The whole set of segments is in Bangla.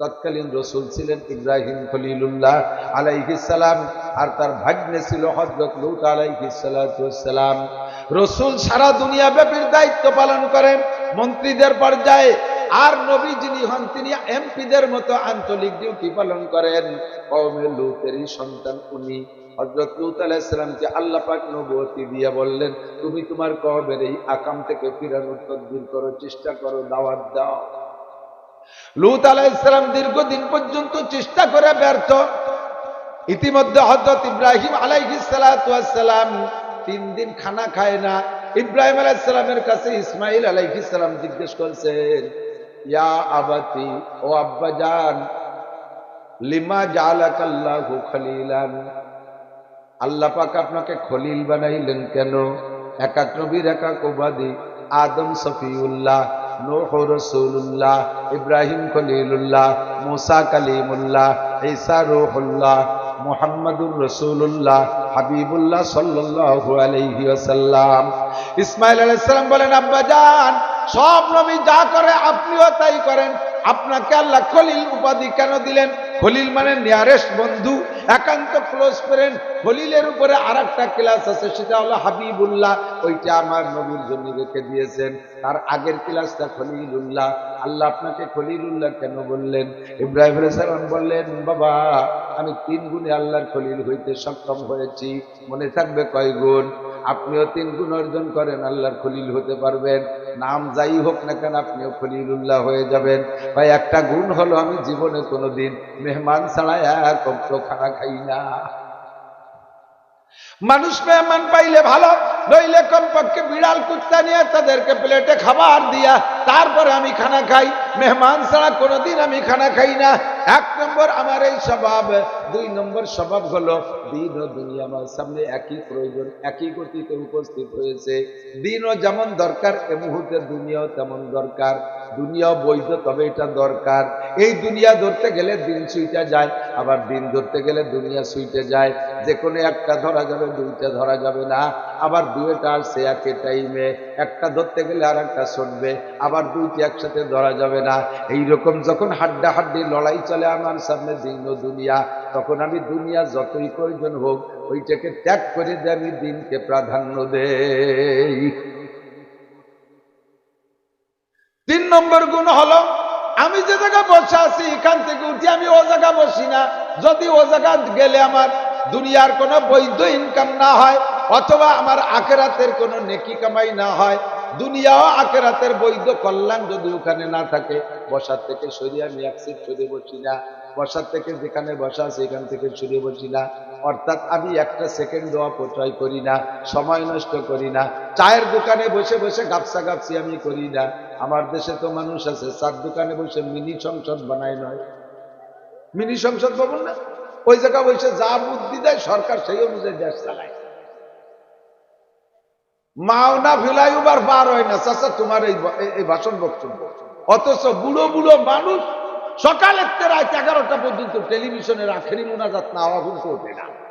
তৎকালীন রসুল ছিলেন ইব্রাহিম খলিলুল্লাহ আলাইহিসালাম আর তার ভাগ্নে ছিল হজরত লুত আলাইহিসালাম রসুল সারা দুনিয়া ব্যাপীর দায়িত্ব পালন করেন মন্ত্রীদের পর্যায়ে, আর নবী যিনি হন তিনি এমপিদের মতো আঞ্চলিক ডিউটি পালন করেন। কওমে লুতেরই সন্তান উনি। হজরত লুত আলাইসালামকে আল্লাহ পাক নবতী দিয়ে বললেন, তুমি তোমার কওমের এই আকাম থেকে ফিরানোর তদবির করো, চেষ্টা করো, দাওয়াত দাও। লুত আলাইসালাম দীর্ঘদিন পর্যন্ত চেষ্টা করে ব্যর্থ। ইতিমধ্যে হজরত ইব্রাহিম আলাইহিসালাম তিন দিন খানা খায় না। ইব্রাহিম আলাইসালামের কাছে ইসমাইল আলাইহিসালাম জিজ্ঞেস করছেন আবাতি, ও লিমা আল্লাহ পাক আপনাকে খলিল বানাইলেন কেন? একাক আদম সফিউল্লাহ। নোহ রসুল্লাহ ইব্রাহিম খলিলুল্লাহ, মুসা কালিমুল্লাহ, ঈসা রুহুল্লাহ, মুহাম্মাদুর রসুল্লাহ হাবিবুল্লাহ সাল্লাল্লাহু আলাইহি ওয়াসাল্লাম। ইসমাইল আলাইহিস সালাম বলেন, আব্বা জান, সব নবী যা করে আপনিও তাই করেন। আপনাকে আল্লাহ খলিল উপাধি কেন দিলেন? খলিল মানে নিয়ারেস্ট বন্ধু, একান্ত ক্লোজ ফ্রেন্ড খলিলের উপরে আর একটা ক্লাস আছে, সেটা হলো হাবিবুল্লাহ। ওইটা আমার নবীর জন্য রেখে দিয়েছেন। তার আগের ক্লাসটা খলিলুল্লাহ। আল্লাহ আপনাকে খলিলুল্লাহ কেন বললেন? ইব্রাহিম সালাম বললেন, বাবা, আমি তিন গুণে আল্লাহর খলিল হইতে সক্ষম হয়েছি। মনে থাকবে কয় গুণ? আপনিও তিন গুণ অর্জন করেন, আল্লাহর খলিল হতে পারবেন। নাম যাই হোক না কেন, আপনিও খলিলুল্লাহ হয়ে যাবেন। ভাই, একটা গুণ হলো আমি জীবনে কোনোদিন মেহমান ছাড়া এক খানা খাই না। মানুষ মেহমান পাইলে ভালো, নইলে কমপক্ষে বিড়াল কুত্তা নিয়ে তাদেরকে প্লেটে খাবার দিয়া তারপরে আমি খানা খাই। মেহমান ছাড়া কোনোদিন আমি খানা খাই না। এক নম্বর আমার এই স্বভাব। দুই নম্বর স্বভাব হলো, দিন ও দুনিয়া আমার সামনে একই প্রয়োজন, একই গতিতে উপস্থিত হয়েছে। দিনও যেমন দরকার, এ মুহূর্তে দুনিয়াও তেমন দরকার। দুনিয়াও বৈধ, তবে এটা দরকার। এই দুনিয়া ধরতে গেলে দিন সুইটা যায়, আবার দিন ধরতে গেলে দুনিয়া সুইটে যায়। যে কোনো একটা ধরা যাবে, দুইটা ধরা যাবে না। আবার দুইটা আসছে একই টাইমে একটা ধরতে গেলে আর একটা ছুটবে। আবার দুইটি একসাথে ধরা যাবে না এইরকম যখন হাড্ডা হাড্ডি লড়াই চলে আমার সামনে দিন দুনিয়া, তখন আমি দুনিয়া যতই প্রয়োজন হোক, ওইটাকে ত্যাগ করে দিয়ে আমি দিনকে প্রাধান্য দেই। তিন নম্বর গুণ হলো, আমি যে জায়গায় বসে আছি, এখান থেকে উঠি আমি ও জায়গা বসি না। যদি ও জায়গা গেলে আমার দুনিয়ার কোনো বৈধ ইনকাম না হয়, অথবা আমার আখেরাতের কোনো নেকি কামাই না হয় দুনিয়াও আখেরাতের বৈধ কল্যাণ যদি ওখানে না থাকে, বসার থেকে সরিয়ে আমি এক সিট সরিয়ে বসি না। বসার থেকে যেখানে বসা সেখান থেকে সরিয়ে বসি না। অর্থাৎ আমি একটা সেকেন্ডও প্রচয় করি না, সময় নষ্ট করি না। চায়ের দোকানে বসে বসে গাপসা গাপসি আমি করি না। আমার দেশে তো মানুষ আছে, চার দোকানে বসে মিনি সংসদ বানায় নয়। মিনি সংসদ ভবন না? ওই জায়গা বসে যা বুদ্ধি দেয় সরকার সেই অনুযায়ী দেশ চালায়। মাওনা ফিলাইবার পার হয় না। চাচা, তোমার এই ভাষণ বক্তব্য। অথচ বুড়ো বুড়ো মানুষ সকালের থেকে রাত এগারোটা পর্যন্ত টেলিভিশনের আখেরি মোনাজাত না হওয়া কিন্তু ওঠে না।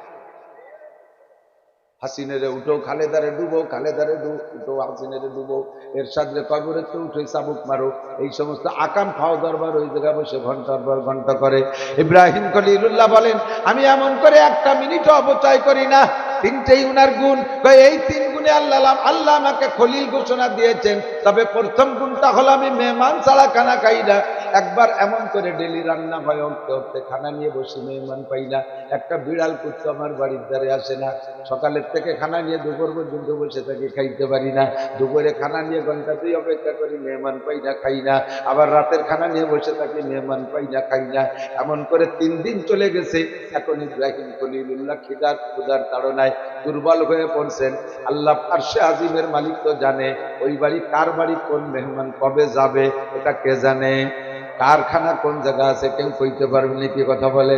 হাসিনেরে উঠো, খালেদারে ডুবো, খালেদারে ডু- উঠো, হাসিনেরে ডুবো এর সাথে কবরে তো উঠে চাবুক মারো। এই সমস্ত আকাম ফাও দরবার ওই জায়গায় বসে ঘণ্টার পর ঘণ্টা করে। ইব্রাহিম খলিলুল্লাহ বলেন, আমি এমন করে একটা মিনিটও অপচয় করি না। তিনটেই উনার গুণ। এই তিন গুণে আল্লাহ আল্লাহ আমাকে খলিল ঘোষণা দিয়েছেন। তবে প্রথম গুণটা হলো আমি মেহমান ছাড়া খানা খাই না একবার এমন করে ডেলি রান্না হয় উঠতে উঠতে খানা নিয়ে বসি, মেহমান পাই না। একটা বিড়াল কুত্তা আমার বাড়ির দ্বারে আসে না। সকালের থেকে খানা নিয়ে দুপুর পর্যন্ত বসে থাকি, খাইতে পারি না। দুপুরে খানা নিয়ে ঘণ্টা দুই অপেক্ষা করি, মেহমান পাই না, খাই না। আবার রাতের খানা নিয়ে বসে থাকি, মেহমান পাই না, খাই না। এমন করে তিন দিন চলে গেছে। এখন ইব্রাহিম খলিলুল্লাহ খিদার ক্ষুদার তাড়নায় দুর্বল হয়ে পড়ছেন। আল্লাহ আরশে আজিমের মালিক তো জানে, ওই বাড়ি কার বাড়ি, কোন মেহমান কবে যাবে, এটা কে জানে? কারখানা কোন জায়গা আছে, কেউ কইতে পারবে না কি কথা বলে।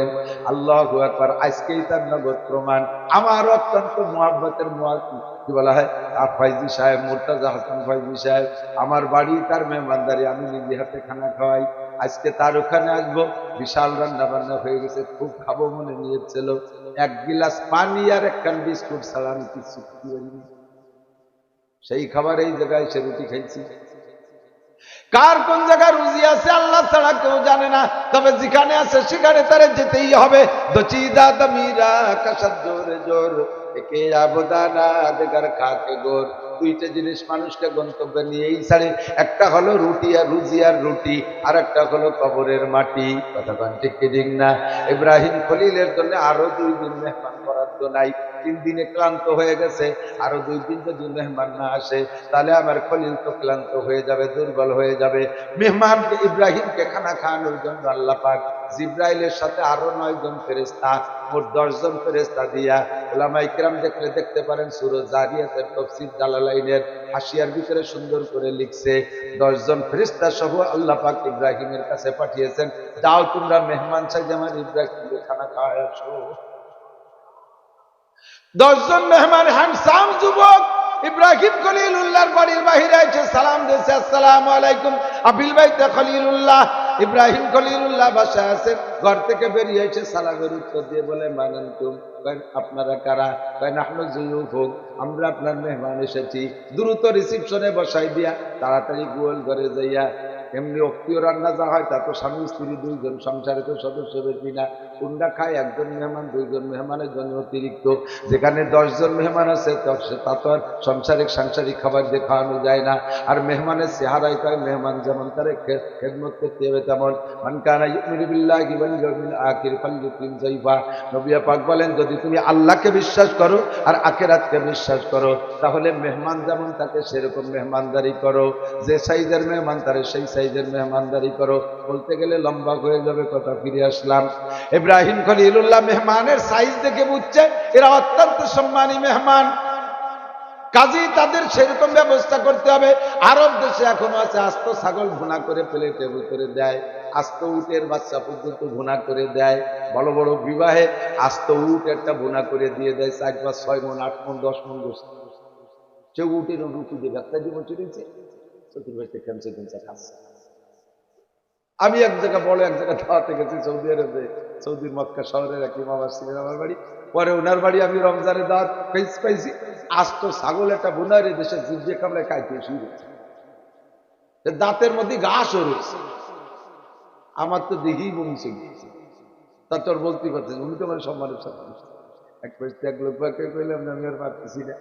আল্লাহ একবার আজকেই তার নগদ প্রমাণ। আমার অত্যন্ত মোহাব্বতের কি বলা হয়? আর ফয়জি সাহেব, মোর্তাজা হাসান ফয়জি সাহেব, আমার বাড়ি তার মেহমানদারি, আমি নিজে হাতে খানা খাওয়াই। আজকে তার ওখানে আসব, বিশাল রান্না বান্না হয়ে গেছে, খুব খাব মনে নিয়েছিল এক গিলাস পানি আর একখান বিস্কুট ছাড়া আমি কিছু সেই খাবার এই জায়গায় সে রুটি খাইছি। কার কোন জায়গায় রুজি আছে আল্লাহ ছাড়া কেউ জানে না। তবে যেখানে আছে সেখানে তারে যেতেই হবে। দুইটা জিনিস মানুষকে গন্তব্যে নিয়েই ছাড়ে। একটা হলো রুটি আর রুজি আর রুটি আর একটা হলো কবরের মাটি। কথা ঠিক ঠিক না? ইব্রাহিম খলিলের জন্য আরও দুই দিন মেহমান বরাদ্দ নাই, তিন দিনে ক্লান্ত হয়ে গেছে, আরও দুই দিন যদি মেহমান না আসে, তাহলে আমার খলিল তো ক্লান্ত হয়ে যাবে, দুর্বল হয়ে যাবে। মেহমান ইব্রাহিমকে খানা খাওয়ানোর জন্য আল্লাহ পাক জিব্রাইলের সাথে আরও নয় জন ফেরেস্তা মোট দশজন ফেরেস্তা দিয়া ওলামা ইকরাম দেখলে দেখতে পারেন সুরজ জারিয়াতের তফসির জালালাইনের হাসিয়ার ভিতরে সুন্দর করে লিখছে, দশজন ফেরিস্তা সহ আল্লাহ পাক ইব্রাহিমের কাছে পাঠিয়েছেন, যাও তোমরা মেহমান সাহেব আমার ইব্রাহিমকে খানা খাওয়ায় আসো দশজন মেহমান হ্যান্ডসাম যুবক ইব্রাহিম খলিলুল্লাহর বাড়ির বাহিরে এসে সালাম দিয়েছে, আসসালামু আলাইকুম, আবিল বাইতে খলিলুল্লাহ। ইব্রাহিম খলিলুল্লাহ বাসায় আছেন ঘর থেকে বেরিয়ে এসে সালামের উত্তর দিয়ে বলে মানেন তুম আপনারা কারা? নাহনু জুয়ুফ হোক আমরা আপনার মেহমান এসেছি। দ্রুত রিসিপশনে বসাই দিয়া, তাড়াতাড়ি গোয়াল ঘরে যাইয়া এমনি অপ্রিয় রান্না যা হয়, তা তো স্বামী, স্ত্রী দুইজন, সংসারে তো সদস্য বেশি না। কোনটা খায় একজন মেহমান, দুইজন মেহমানের জন্য অতিরিক্ত। যেখানে দশজন মেহমান আছে, তা তো আর সংসারিক, সাংসারিক খাবার দিয়ে খাওয়ানো যায় না। আর মেহমানের চেহারাই কয় মেহমান, যেমন তারে খেদমত করতে হবে তেমন। পাক বলেন, যদি তুমি আল্লাহকে বিশ্বাস করো আর আখেরাতকে বিশ্বাস করো, তাহলে মেহমান যেমন তাকে, সেরকম মেহমানদারি করো। যে সাইজের মেহমান তারে সেই সাইজের মেহমানদারি করো। বলতে গেলে লম্বা হয়ে যাবে কথা, ফিরে আসলাম। ইব্রাহিম খলিলুল্লাহ মেহমানের সাইজ দেখে বুঝছে, এরা অত্যন্ত সম্মানী মেহমান। কাজী, তাদের সেরকম ব্যবস্থা করতে হবে। আরব দেশে এখনও আছে, আস্ত ছাগল ভুনা করে প্লেটের ভিতরে দেয়। আস্ত উটের বাচ্চা পর্যন্ত ভুনা করে দেয়। বড় বড় বিবাহে আস্ত উট একটা ভুনা করে দিয়ে দেয়, চার পাঁচ, ছয় মন, আট মন, দশ মন গোস্ত। সে উটের রুটি দিয়ে একটা জীবন চলেছে? চতুর্ভাইতে খেমছে খেমছে খাচ্ছে। আমি এক জায়গা বড়, এক জায়গায় দাওয়াতে গেছি সৌদি আরবে, সৌদির মক্কা শহরের এক ইমাম ছিলেন আমার বাড়ি। পরে ওনার বাড়ি আমি রমজানের দাওয়াত পেয়েছি পাইছি আস্ত ছাগল একটা বোনার দেশে জিভে কামড়ে খাইতে শুরু দাঁতের মধ্যে ঘাসও রয়েছে আমার তো দেখেই বমছে গিয়েছে তা তোর বলতে পারছিস উনি তো আমার সম্মানের সাথে এক পয়সা এক লোক আমি আর পারতেছি না।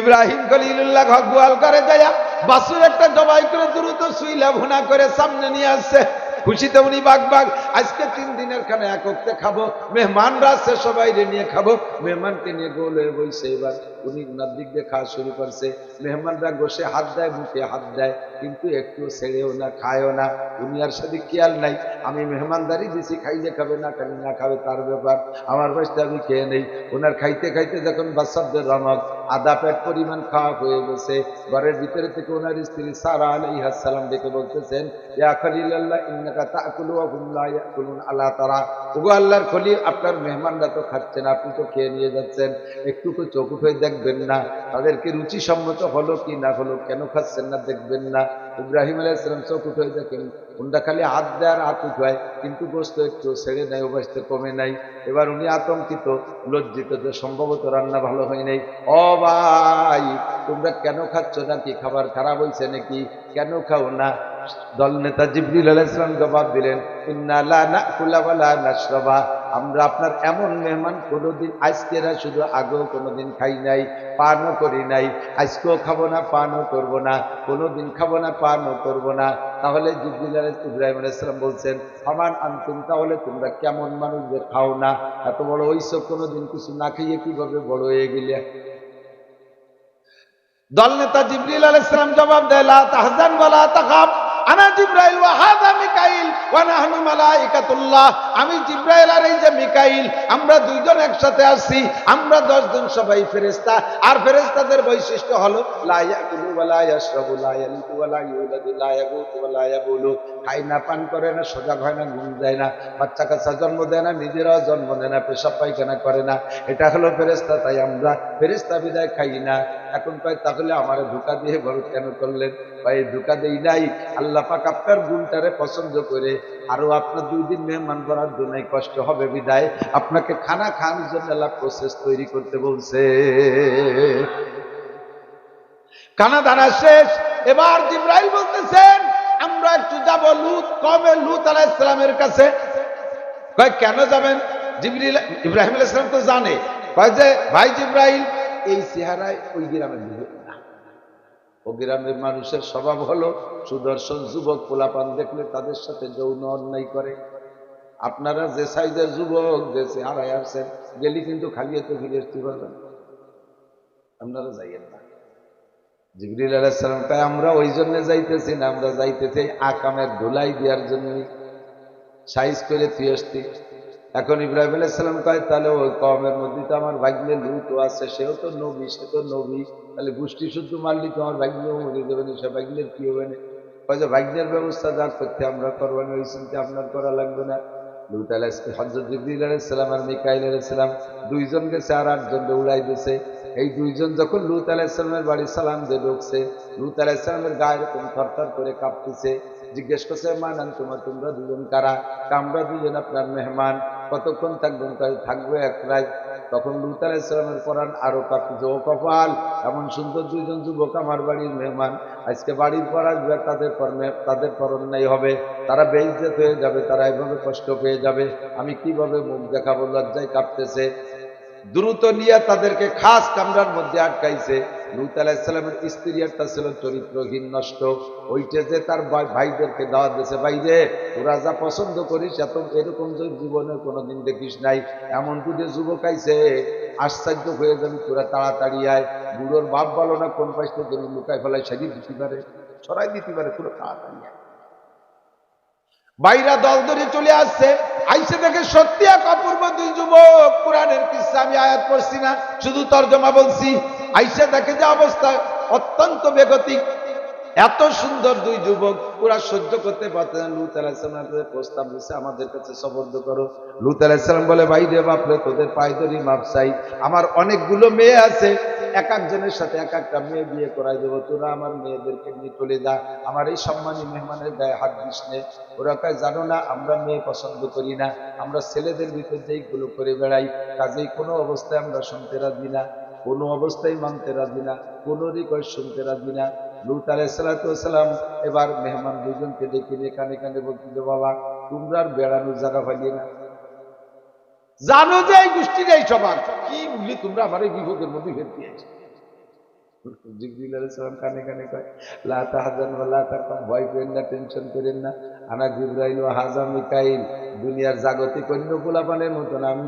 ইব্রাহিম খলিলুল্লাহ ঘর গোয়াল করে যায়া বাসুর একটা জবাই করে দ্রুত শুইলা ভুনা করে সামনে নিয়ে আসছে। খুশিতে উনি বাগ বাগ আজকে তিন দিনের খানে একত্রে খাব, মেহমানরা আছে সবাই নিয়ে খাব। মেহমানকে নিয়ে গোল হয়ে বইছে এবার, উনি উনার দিক দিয়ে খাওয়া শুরু করছে। মেহমানরা বসে হাত দেয়, মুখে হাত দেয়, কিন্তু একটু ছেড়েও না, খায়ও না। দুনিয়ার সাথে খেয়াল নাই। আমি মেহমানদারি দিছি, খাইলে খাবে না খালি না খাবে, তার ব্যাপার। আমার বয়সটা আমি খেয়ে নেই। ওনার খাইতে খাইতে যখন বাচ্চাদের রমক আধা পেট পরিমাণ খাওয়া হয়ে গেছে। ঘরের ভিতরে থেকে ওনার স্ত্রী সারা আলাইহাস সালাম ডেকে বলতেছেন, ইয়া খলিলাল্লাহ, ইন্নাকা তাকুলু ওয়া হুম লা ইয়াকুলুন আল্লাহ তারা। ওগো আল্লাহর খলিল, আপনার মেহমানরা তো খাচ্ছেন, আপনি তো খেয়ে নিয়ে যাচ্ছেন একটু তো চোখ উঠে দেখবেন না, তাদেরকে রুচিসম্মত হলো কি না হলো, কেন খাচ্ছেন না দেখবেন না। ইব্রাহিম আলাইসালাম চোখ উঠে দেখেন উনটা খালি হাত দেয় আর হাত উঠায়, কিন্তু গোস্ত একটু ছেড়ে নেয় অবস্থা কমে নাই। এবার উনি আতঙ্কিত, লজ্জিত যে সম্ভবত রান্না ভালো হয় নাই। ও ভাই, তোমরা কেন খাচ্ছ নাকি? খাবার খারাপ হয়েছে নাকি? কেন খাও না? দল নেতা জিবরিল আলাইসালাম জবাব দিলেন। আমরা আপনার এমন মেহমান কোনোদিন, আজকে না শুধু আগেও কোনোদিন খাই নাই, পানও করি নাই। আজকেও খাব না, পানও করব না। কোনোদিন খাব না, পানও করব না। তাহলে জিবরিল ইব্রাহিম আলাইহিসসালাম বলছেন সমান আনতুম? তাহলে তোমরা কেমন মানুষ যে খাও না। এত বড় ওইসব কোনোদিন কিছু না খাইয়ে কীভাবে বড় হয়ে গেলে? দল নেতা জিবরিল আলাইহিসসালাম জবাব দেয়, লা তাহজান ওয়ালা তাখাব আনা জিব্রাইল, ওয়া মিকাইল, ওয়া নাহনু মালাইকাতুল্লাহ। আমি জিব্রাইল আর এই যে মিকাইল, আমরা দুইজন একসাথে আসছি আমরা দশজন সবাই ফেরেশতা। আর ফেরেশতাদের বৈশিষ্ট্য হলো, লা ইয়াকুলু ওয়া লা ইয়াশরাবু, লা ইয়ালিকু ওয়া ইউলাদু, লা ইয়াগুতু ওয়া ইয়াবুলু। খাই না, পান করে না সজাগ হয় না, ঘুম যায় না, বাচ্চা কাচ্চা জন্ম দেয় না, নিজেরাও জন্ম দেয় না, পেশাব পায়খানা করে না। এটা হলো ফেরেশতা, তাই আমরা ফেরেশতা বিদায় খাই না। এখন কয়, তাহলে আমার ধোকা দিয়ে বড় কেন করলেন? ভাই ধোকা দেই নাই। আল্লাহ পাক আপনার গুণটারে পছন্দ করে। আরও আপনার দুই দিন মেহমান করার জন্য কষ্ট হবে বিদায়। আপনাকে খানা খাওয়ানোর জন্য আল্লাহ প্রসেস তৈরি করতে বলছে। কানা দানা শেষ। এবার জিব্রাইল বলতেছেন আমরা একটু যাব লুত কমে লুত আলাইহিস সালামের কাছে? কয়, কেন যাবেন? জিবরিল ইব্রাহিম আলাইহিস সালাম তো জানে। কয় যে, ভাই জিব্রাইল এই চেহারায় ওই গ্রামে দিবেন না। ও গ্রামের মানুষের স্বভাব হলো, সুদর্শন যুবক পোলাপান দেখলে তাদের সাথে যৌন অন্যায় করে। আপনারা যে সাইজের যুবক, যে চেহারায় আসছেন গেলি কিন্তু খালি এত ফিরে আসতে পারবেন আপনারা যাইয়েন না। জিবরিল আলাইসালাম তাই আমরা ওই জন্য যাইতেছি না, আমরা যাইতেছি আকামের ধুলাই দেওয়ার জন্যই। সাইজ করে তুই আসতি। এখন ইব্রাহিম আলাইসালাম কয়, তাহলে ওই কমের মধ্যে তো আমার ভাগ্নে লুট আছে, সেও তো নবী, সে তো নবী। তাহলে গোষ্ঠী শুদ্ধ মারলি তো আমার মরে যাবে না, সে ভাগ্নের কি হবে না? হয়তো ভাগ্নের ব্যবস্থা যার করতে আমরা না ওই চিন্তা আপনার করা লাগবে না। লুট আলাহ হজরত জিবরিল আলাইসালাম আর মিকাইল আলাইসালাম দুইজন গেছে আর আটজন উড়াই দিয়েছে এই দুইজন যখন লুত আলাইসালামের বাড়ি সালাম দিয়ে ঢুকছে, লুত আলাইসালামের গায়ে এরকম থরথর করে কাঁপতেছে। জিজ্ঞেস করছে মানান তোমার, তোমরা দুজন কারা? আমরা দুজন আপনার মেহমান। কতক্ষণ থাকবেন? কয় থাকবে এক রাত। তখন লুত আলাইসালামের পরাণ আরও কাঁপতেছে, ও কপাল, এমন সুন্দর দুইজন যুবক আমার বাড়ির মেহমান। আজকে বাড়ির পর আসবে, তাদের পর তাদের পর অন্যায় হবে। তারা বেইজ্জত হয়ে যাবে, তারা এভাবে কষ্ট পেয়ে যাবে। আমি কীভাবে মুখ দেখাবো? লজ্জায় কাঁপতেছে। দ্রুত নিয়ে তাদেরকে খাস কামরার মধ্যে আটকাইছে। লুত আলাহিসাল্লামের স্ত্রী একটা ছিল চরিত্রহীন, নষ্ট। ওইটা যে তার ভাইদেরকে দিয়েছে বাইরে ওরা যা পছন্দ করিস, এত এরকম যে জীবনে দেখিস নাই। এমন দুটো যুবক আইছে, আশ্চর্য হয়ে যাবি, তোরা তাড়াতাড়ি আয়। বুড়োর বাপ বলো না, কোন পাশে যেন লুকায় ফেলায়, সেদিন দিতে পারে ছড়াই দিতে পারে, তোরা তাড়াতাড়ি আয়। বাইরা দল ধরে চলে আসছে, আইসে দেখে সত্যি এক অপূর্ব দুই যুবক কোরআনের কিসা আমি আয়াত পড়ছি না, শুধু তর্জমা বলছি। আইসা দেখে যে অবস্থা, অত্যন্ত বেগতিক। এত সুন্দর দুই যুবক পুরা সহ্য করতে পারতেন না। লুত আলাহিসামের প্রস্তাব দিচ্ছে আমাদের কাছে সবর্দ করো। লুত আলাহিসাম বলে, ভাই রে বাপরে তোদের পায়দরি মাপ চাই। আমার অনেকগুলো মেয়ে আছে, এক একজনের সাথে এক একটা মেয়ে বিয়ে করাই দেবো। তোরা আমার মেয়েদেরকে নিয়ে চলে যা। আমার এই সম্মানী মেহমানের গায়ে হাত দিস ওরা কয়, জানো না, আমরা মেয়ে পছন্দ করি না। আমরা ছেলেদের ভিতর দিয়ে গুলো করে বেড়াই, কাজেই কোনো অবস্থায় আমরা শুনতে রাজি না। কোনো অবস্থায় মানতে রাজি না। কোনো রিকোয়েস্ট শুনতে রাজি না। লুত আলাইসালাম এবার মেহমান দুজনকে ডেকে নিয়ে কানে কানে বলতে যে বাবা, তোমরা আর বেড়ানোর জায়গা পাইলে না। জানো যে এই গোষ্ঠীর এই সবার। কি বলি, তোমরা আমার এই বিপদের মধ্যে ফের দিয়েছ। টেনশন করেন না। দুনিয়ার জাগতিক অন্য গোলাপানের মতন আমি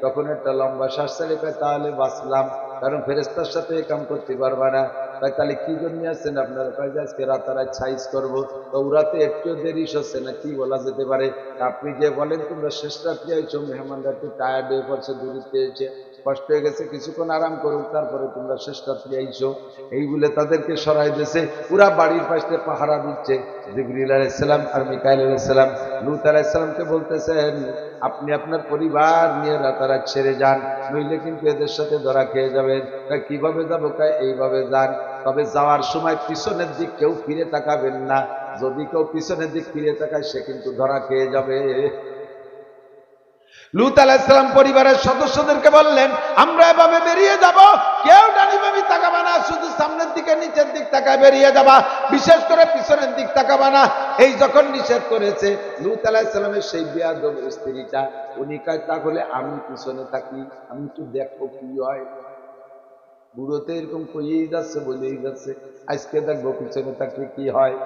তখন একটা লম্বা শ্বাস কয়, তাহলে বাঁচলাম। কারণ ফেরেস্তার সাথে কাম করতে পারবে না। তাই তাহলে কি জন্য আসছেন আপনারা? কয় যে আজকে রাতারাত সাইজ করব। তো ওরাতে একটু দেরি হচ্ছে না, কি বলা যেতে পারে? আপনি যে বলেন, তোমরা শেষ রাত্রি আইছো মেহমানরা একটু টায়ার্ড হয়ে পড়ছে দূরিতে এসে। কষ্ট হয়ে গেছে, কিছুক্ষণ আরাম করুক, তারপরে তোমরা শেষ রাত্রি আইছো। এই বলে তাদেরকে সরাই দিয়েছে। পুরা বাড়ির পাশে পাহারা দিচ্ছে। জিবরিল আলাইসালাম আর মিকাইল আলাইসালাম লুত আলাইসালামকে বলতেছেন, আপনি আপনার পরিবার নিয়ে রাতারাত ছেড়ে যান, নইলে কিন্তু এদের সাথে ধরা খেয়ে যাবেন। তা কীভাবে যাব এইভাবে যান। তবে যাওয়ার সময় পিছনের দিক কেউ ফিরে তাকাবেন না। যদি কেউ পিছনের দিক ফিরে তাকায়, সে কিন্তু ধরা খেয়ে যাবে। লুত আলাহিসাম পরিবারের সদস্যদেরকে বললেন, আমরা এভাবে বেরিয়ে যাব। কেউ ডানি বামি তাকাবা না, শুধু সামনের দিকে, নিচের দিক তাকায় বেরিয়ে যাবা। বিশেষ করে পিছনের দিক তাকাবা না। এই যখন নিষেধ করেছে, লুত আলাহিসামের সেই বিয়াদব স্ত্রীটা, উনি কয়, তাহলে আমি পিছনে থাকি, আমি একটু দেখব কি হয়। বুড়োতে এরকম কইয়েই যাচ্ছে, বলেই যাচ্ছে, আজকে দেখব পিছনে থাকলে কি হয়?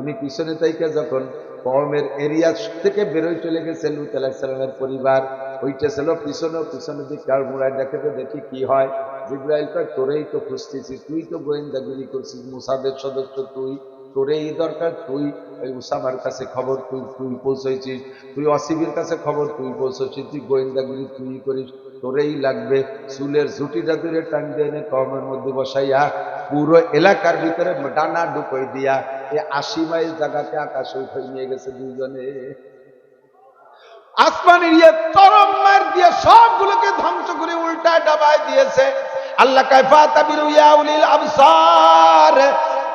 উনি পিছনে থেকে যখন কমের এরিয়া থেকে বেরোয় চলে গেছে, লুত আলাহিসাল্লামের পরিবার, ওইটা ছিল পিছনে পিছনে দিক কার দেখে তো দেখি কি হয়। জিব্রাইল তো তোরেই তো খুঁজতেছিস তুই তো গোয়েন্দাগিরি করছিস, মুসাদের সদস্য তুই। তোরে এই দরকার, তুই উসামার কাছে খবর তুই তুই পৌঁছেছিস তুই অসিবির কাছে খবর তুই পৌঁছেছিস তুই গোয়েন্দাগিরি তুই করিস, তোরেই লাগবে চুলের ঝুটিটা দূরে টান দিয়ে কমের মধ্যে বসাইয়া, পুরো এলাকার ভিতরে ডানা ঢুকই দিয়া, এ আশি মাইল জায়গাকে আকাশে উঠে নিয়ে গেছে দুইজনে। আসমানের ইয়ে চরম মার দিয়ে সবগুলোকে ধ্বংস করে উল্টায় ডাবায় দিয়েছে। আল্লাহ কাইফা তাবিরু ইয়া উলিল আবসার।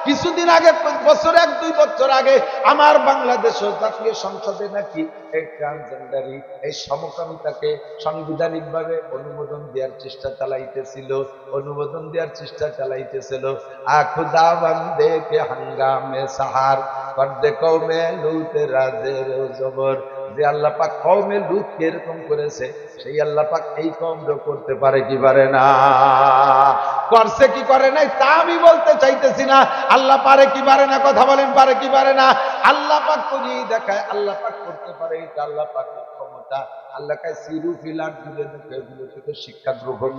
কিছুদিন আগে, বছর এক, দুই বছর আগে আমার বাংলাদেশ জাতীয় সংসদে নাকি এই ট্রান্সজেন্ডারি এই সমকামিতাকে সাংবিধানিক ভাবে অনুমোদন দেওয়ার চেষ্টা চালাইতেছিল, অনুমোদন দেওয়ার চেষ্টা চালাইতেছিল। হাঙ্গামে সাহার করদে কৌমে লুতে রাজের জবর। যে আল্লাহ কৌমে লুত এরকম করেছে, সেই আল্লাহ পাক এই কম করতে পারে কি পারে না। করছে কি করে নাই তা আমি বলতে চাইতেছি না। আল্লাহ পারে কি পারে না, কথা বলেন, পারে কি পারে না। আল্লাহ পাক করিয়েই দেখায়, আল্লাহ পাক করতে পারে এটা আল্লাহ পাকের ক্ষমতা। আল্লাহ কায়, সিরু ফিলার থেকে শিক্ষা গ্রহণ